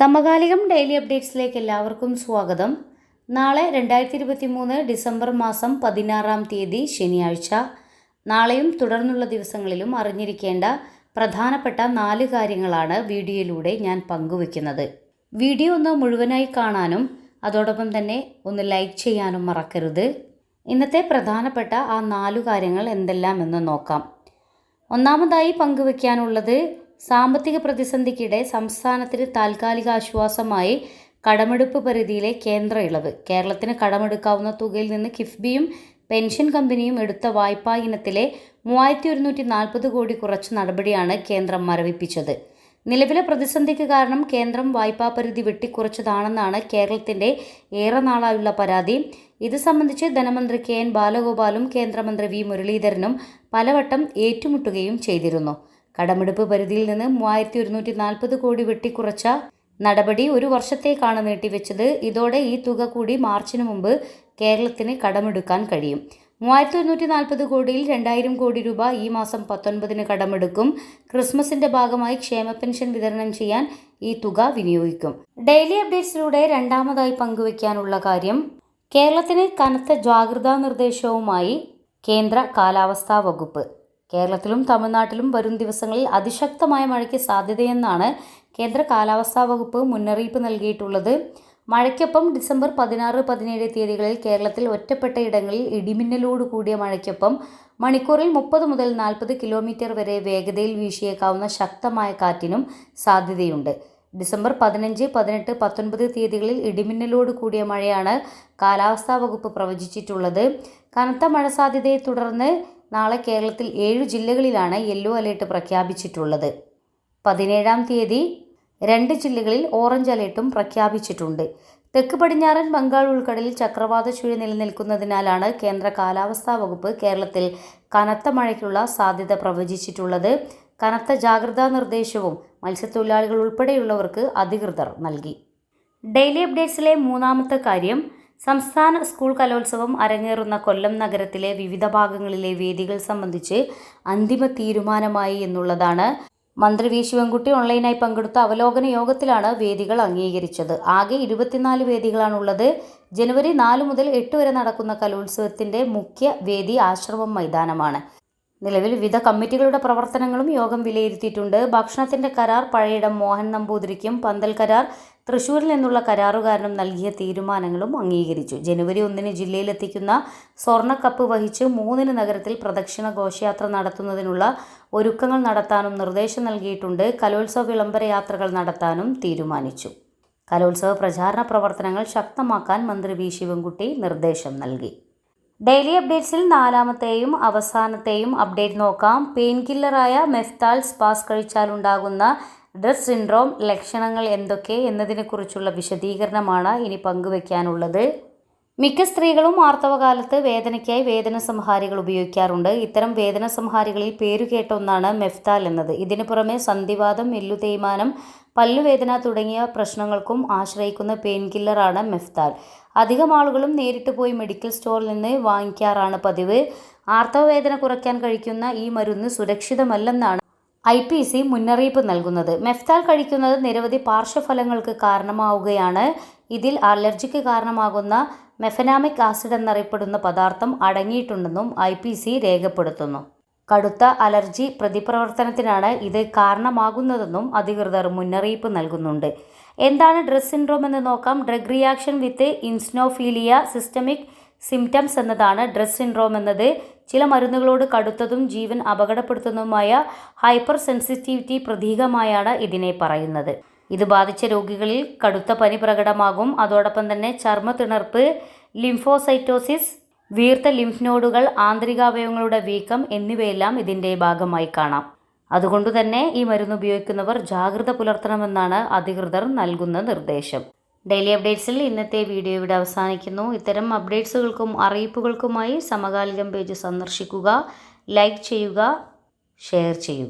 സമകാലികം ഡെയിലി അപ്ഡേറ്റ്സിലേക്ക് എല്ലാവർക്കും സ്വാഗതം. നാളെ രണ്ടായിരത്തി ഇരുപത്തി മൂന്ന് ഡിസംബർ മാസം പതിനാറാം തീയതി ശനിയാഴ്ച. നാളെയും തുടർന്നുള്ള ദിവസങ്ങളിലും അറിഞ്ഞിരിക്കേണ്ട പ്രധാനപ്പെട്ട നാല് കാര്യങ്ങളാണ് വീഡിയോയിലൂടെ ഞാൻ പങ്കുവെക്കുന്നത് വീഡിയോ ഒന്ന് മുഴുവനായി കാണാനും അതോടൊപ്പം തന്നെ ഒന്ന് ലൈക്ക് ചെയ്യാനും മറക്കരുത്. ഇന്നത്തെ പ്രധാനപ്പെട്ട ആ നാലു കാര്യങ്ങൾ എന്തെല്ലാം എന്ന് നോക്കാം. ഒന്നാമതായി പങ്കുവയ്ക്കാനുള്ളത് സാമ്പത്തിക പ്രതിസന്ധിക്കിടെ സംസ്ഥാനത്തിന് താൽക്കാലിക ആശ്വാസമായി കടമെടുപ്പ് പരിധിയിലെ കേന്ദ്ര ഇളവ്. കേരളത്തിന് കടമെടുക്കാവുന്ന തുകയിൽ നിന്ന് കിഫ്ബിയും പെൻഷൻ കമ്പനിയും എടുത്ത വായ്പാ ഇനത്തിലെ മൂവായിരത്തി ഒരുന്നൂറ്റി നാൽപ്പത് കോടി കുറച്ച് നടപടിയാണ് കേന്ദ്രം മരവിപ്പിച്ചത്. നിലവിലെ പ്രതിസന്ധിക്ക് കാരണം കേന്ദ്രം വായ്പാ പരിധി വെട്ടിക്കുറച്ചതാണെന്നാണ് കേരളത്തിന്റെ ഏറെ നാളായുള്ള പരാതി. ഇത് സംബന്ധിച്ച് ധനമന്ത്രി കെ എൻ ബാലഗോപാലും കേന്ദ്രമന്ത്രി വി മുരളീധരനും പലവട്ടം ഏറ്റുമുട്ടുകയും ചെയ്തിരുന്നു. കടമെടുപ്പ് പരിധിയിൽ നിന്ന് മൂവായിരത്തി ഒരുന്നൂറ്റി നാൽപ്പത് കോടി വെട്ടിക്കുറച്ച നടപടി ഒരു വർഷത്തേക്കാണ് നീട്ടിവെച്ചത്. ഇതോടെ ഈ തുക കൂടി മാർച്ചിന് മുമ്പ് കേരളത്തിന് കടമെടുക്കാൻ കഴിയും. മൂവായിരത്തി ഒരുന്നൂറ്റി നാൽപ്പത് കോടിയിൽ രണ്ടായിരം കോടി രൂപ ഈ മാസം പത്തൊൻപതിന് കടമെടുക്കും. ക്രിസ്മസിന്റെ ഭാഗമായി ക്ഷേമ പെൻഷൻ വിതരണം ചെയ്യാൻ ഈ തുക വിനിയോഗിക്കും. ഡെയിലി അപ്ഡേറ്റ്സിലൂടെ രണ്ടാമതായി പങ്കുവയ്ക്കാനുള്ള കാര്യം കേരളത്തിന് കനത്ത ജാഗ്രതാ നിർദ്ദേശവുമായി കേന്ദ്ര കാലാവസ്ഥാ വകുപ്പ്. കേരളത്തിലും തമിഴ്നാട്ടിലും വരും ദിവസങ്ങളിൽ അതിശക്തമായ മഴയ്ക്ക് സാധ്യതയെന്നാണ് കേന്ദ്ര കാലാവസ്ഥാ വകുപ്പ് മുന്നറിയിപ്പ് നൽകിയിട്ടുള്ളത്. മഴയ്ക്കൊപ്പം ഡിസംബർ പതിനാറ് പതിനേഴ് തീയതികളിൽ കേരളത്തിൽ ഒറ്റപ്പെട്ട ഇടങ്ങളിൽ ഇടിമിന്നലോട് കൂടിയ മഴയ്ക്കൊപ്പം മണിക്കൂറിൽ മുപ്പത് മുതൽ നാൽപ്പത് കിലോമീറ്റർ വരെ വേഗതയിൽ വീശിയേക്കാവുന്ന ശക്തമായ കാറ്റിനും സാധ്യതയുണ്ട്. ഡിസംബർ പതിനഞ്ച് പതിനെട്ട് പത്തൊൻപത് തീയതികളിൽ ഇടിമിന്നലോട് കൂടിയ മഴയാണ് കാലാവസ്ഥാ വകുപ്പ് പ്രവചിച്ചിട്ടുള്ളത്. കനത്ത മഴ സാധ്യതയെ തുടർന്ന് നാളെ കേരളത്തിൽ ഏഴു ജില്ലകളിലാണ് യെല്ലോ അലേർട്ട് പ്രഖ്യാപിച്ചിട്ടുള്ളത്. പതിനേഴാം തീയതി രണ്ട് ജില്ലകളിൽ ഓറഞ്ച് അലേർട്ടും പ്രഖ്യാപിച്ചിട്ടുണ്ട്. തെക്ക് പടിഞ്ഞാറൻ ബംഗാൾ ഉൾക്കടലിൽ ചക്രവാത ചുഴി നിലനിൽക്കുന്നതിനാലാണ് കേന്ദ്ര കാലാവസ്ഥാ വകുപ്പ് കേരളത്തിൽ കനത്ത മഴയ്ക്കുള്ള സാധ്യത പ്രവചിച്ചിട്ടുള്ളത്. കനത്ത ജാഗ്രതാ നിർദ്ദേശവും മത്സ്യത്തൊഴിലാളികൾ ഉൾപ്പെടെയുള്ളവർക്ക് അധികൃതർ നൽകി. ഡെയിലി അപ്ഡേറ്റ്സിലെ മൂന്നാമത്തെ കാര്യം സംസ്ഥാന സ്കൂൾ കലോത്സവം അരങ്ങേറുന്ന കൊല്ലം നഗരത്തിലെ വിവിധ ഭാഗങ്ങളിലെ വേദികൾ സംബന്ധിച്ച് അന്തിമ തീരുമാനമായി എന്നുള്ളതാണ്. മന്ത്രി വി. ശിവൻകുട്ടി ഓൺലൈനായി പങ്കെടുത്ത അവലോകന യോഗത്തിലാണ് വേദികൾ അംഗീകരിച്ചത്. ആകെ ഇരുപത്തിനാല് വേദികളാണുള്ളത്. ജനുവരി നാല് മുതൽ എട്ട് വരെ നടക്കുന്ന കലോത്സവത്തിന്റെ മുഖ്യ വേദി ആശ്രമം മൈതാനമാണ്. നിലവിൽ വിവിധ കമ്മിറ്റികളുടെ പ്രവർത്തനങ്ങളും യോഗം വിലയിരുത്തിയിട്ടുണ്ട്. ഭക്ഷണത്തിന്റെ കരാർ പഴയിടം മോഹൻ നമ്പൂതിരിക്കും പന്തൽ കരാർ തൃശൂരിൽ നിന്നുള്ള കരാറുകാരനും നൽകിയ തീരുമാനങ്ങളും അംഗീകരിച്ചു. ജനുവരി ഒന്നിന് ജില്ലയിലെത്തിക്കുന്ന സ്വർണക്കപ്പ് വഹിച്ച് മൂന്നിന് നഗരത്തിൽ പ്രദക്ഷിണ ഘോഷയാത്ര നടത്തുന്നതിനുള്ള ഒരുക്കങ്ങൾ നടത്താനും നിർദ്ദേശം നൽകിയിട്ടുണ്ട്. കലോത്സവ വിളംബര യാത്രകൾ നടത്താനും തീരുമാനിച്ചു. കലോത്സവ പ്രചാരണ പ്രവർത്തനങ്ങൾ ശക്തമാക്കാൻ മന്ത്രി വി. ശിവൻകുട്ടി നിർദ്ദേശം നൽകി. ഡെയിലി അപ്ഡേറ്റ്സിൽ നാലാമത്തെയും അവസാനത്തെയും അപ്ഡേറ്റ് നോക്കാം. പെയിൻ കില്ലറായ മെഫ്താൽ സ്പാസ് കഴിച്ചാലുണ്ടാകുന്ന ഡ്രസ് സിൻഡ്രോം ലക്ഷണങ്ങൾ എന്തൊക്കെ എന്നതിനെക്കുറിച്ചുള്ള വിശദീകരണമാണ് ഇനി പങ്കുവയ്ക്കാനുള്ളത് മിക്ക സ്ത്രീകളും ആർത്തവകാലത്ത് വേദനയ്ക്കായി വേദന സംഹാരികൾ ഉപയോഗിക്കാറുണ്ട്. ഇത്തരം വേദന സംഹാരികളിൽ പേരുകേട്ട ഒന്നാണ് മെഫ്താൽ എന്നത്. ഇതിനു പുറമെ സന്ധിവാദം മെല്ലു തേയ്മാനം പല്ലുവേദന തുടങ്ങിയ പ്രശ്നങ്ങൾക്കും ആശ്രയിക്കുന്ന പെയിൻ കില്ലറാണ് മെഫ്താൽ. അധികം ആളുകളും നേരിട്ട് പോയി മെഡിക്കൽ സ്റ്റോറിൽ നിന്ന് വാങ്ങിക്കാറാണ് പതിവ്. ആർത്തവവേദന കുറയ്ക്കാൻ കഴിക്കുന്ന ഈ മരുന്ന് സുരക്ഷിതമല്ലെന്നാണ് ഐ പി സി മുന്നറിയിപ്പ് നൽകുന്നത്. മെഫ്താൽ കഴിക്കുന്നത് നിരവധി പാർശ്വഫലങ്ങൾക്ക് കാരണമാവുകയാണ്. ഇതിൽ അലർജിക്ക് കാരണമാകുന്ന മെഫനാമിക് ആസിഡ് എന്നറിയപ്പെടുന്ന പദാർത്ഥം അടങ്ങിയിട്ടുണ്ടെന്നും ഐ പി സി രേഖപ്പെടുത്തുന്നു. കടുത്ത അലർജി പ്രതിപ്രവർത്തനത്തിനാണ് ഇത് കാരണമാകുന്നതെന്നും അധികൃതർ മുന്നറിയിപ്പ് നൽകുന്നുണ്ട്. എന്താണ് ഡ്രസ് സിൻഡ്രോം എന്ന് നോക്കാം. Drug reaction with eosinophilia systemic symptoms എന്നതാണ് ഡ്രസ് സിൻഡ്രോം എന്നത്. ചില മരുന്നുകളോട് കടുത്തതും ജീവൻ അപകടപ്പെടുത്തുന്നതുമായ ഹൈപ്പർ സെൻസിറ്റിവിറ്റി പ്രതീകമായാണ് ഇതിനെ പറയുന്നത്. ഇത് ബാധിച്ച രോഗികളിൽ കടുത്ത പനി പ്രകടമാകും. അതോടൊപ്പം തന്നെ ചർമ്മത്തിണർപ്പ് ലിംഫോസൈറ്റോസിസ് വീർത്ത ലിംഫ് നോഡുകൾ ആന്തരികാവയവങ്ങളുടെ വീക്കം എന്നിവയെല്ലാം ഇതിന്റെ ഭാഗമായി കാണാം. അതുകൊണ്ടുതന്നെ ഈ മരുന്ന് ഉപയോഗിക്കുന്നവർ ജാഗ്രത പുലർത്തണമെന്നാണ് അധികൃതർ നൽകുന്ന നിർദ്ദേശം. ഡെയിലി അപ്ഡേറ്റ്സിൽ ഇന്നത്തെ വീഡിയോ ഇവിടെ അവസാനിക്കുന്നു. ഇത്തരം അപ്ഡേറ്റ്സുകൾക്കും അറിയിപ്പുകൾക്കുമായി സമകാലികം പേജ് സന്ദർശിക്കുക ലൈക്ക് ചെയ്യുക ഷെയർ ചെയ്യുക.